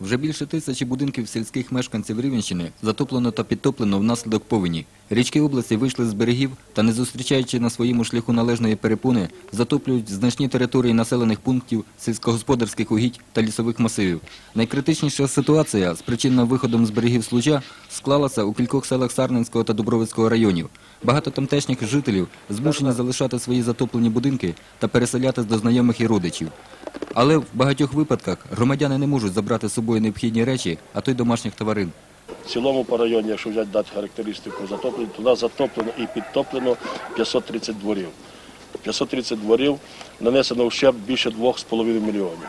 Вже більше тисячі будинків сільських мешканців Рівенщини затоплено та підтоплено внаслідок повені. Річки області вийшли з берегів та, не зустрічаючи на своєму шляху належної перепони, затоплюють значні території населених пунктів, сільськогосподарських угідь та лісових масивів. Найкритичніша ситуація, спричинена виходом з берегів Случа, склалася у кількох селах Сарненського та Дубровицького районів. Багато тамтешніх жителів змушені залишати свої затоплені будинки та переселятись до знайомих і родичів. Але в багатьох випадках громадяни не можуть забрати з собою необхідні речі, а то й домашніх тварин. В цілому по районі, якщо взяти дати характеристику затоплення, то у нас затоплено і підтоплено 530 дворів. 530 дворів нанесено ущерб більше 2,5 мільйонів.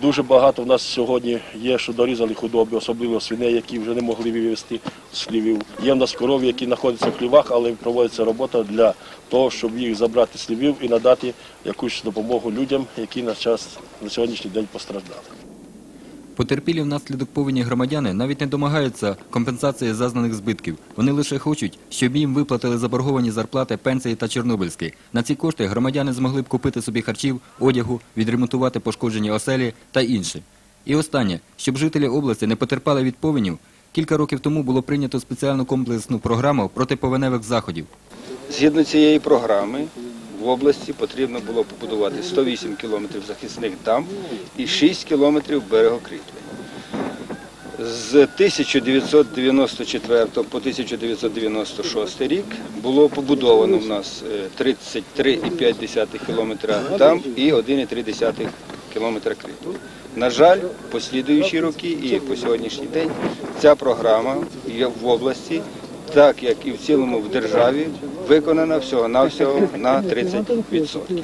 Дуже багато в нас сьогодні є, що дорізали худоби, особливо свиней, які вже не могли вивезти з хлівів. Є в нас корові, які знаходяться в хлівах, але проводиться робота для того, щоб їх забрати з хлівів і надати якусь допомогу людям, які на час на сьогоднішній день постраждали. Потерпілі внаслідок повені громадяни навіть не домагаються компенсації зазнаних збитків. Вони лише хочуть, щоб їм виплатили заборговані зарплати, пенсії та чорнобильські. На ці кошти громадяни змогли б купити собі харчів, одягу, відремонтувати пошкоджені оселі та інше. І останнє, щоб жителі області не потерпали від повенів, кілька років тому було прийнято спеціальну комплексну програму протиповеневих заходів. Згідно цієї програми в області потрібно було побудувати 108 кілометрів захисних дамб і 6 кілометрів берегокріплень. З 1994 по 1996 рік було побудовано в нас е, 33,5 кілометра дамб і 1,3 кілометра кріплень. На жаль, послідуючі роки і по сьогоднішній день ця програма є в області так як і в цілому в державі, виконана всього-навсього на 30%.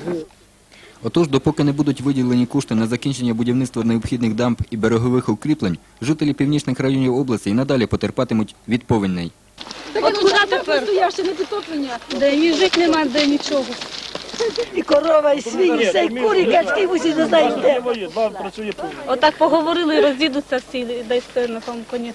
Отож, допоки не будуть виділені кошти на закінчення будівництва необхідних дамб і берегових укріплень, жителі північних районів області і надалі потерпатимуть від повеней. От куди тепер? Стоявши не підтоплення, де ні жить нема, де нічого. І корова, і свині, все, і курі, качки, усі не знають де. Отак поговорили і розійдуться всі, десь на тому коні.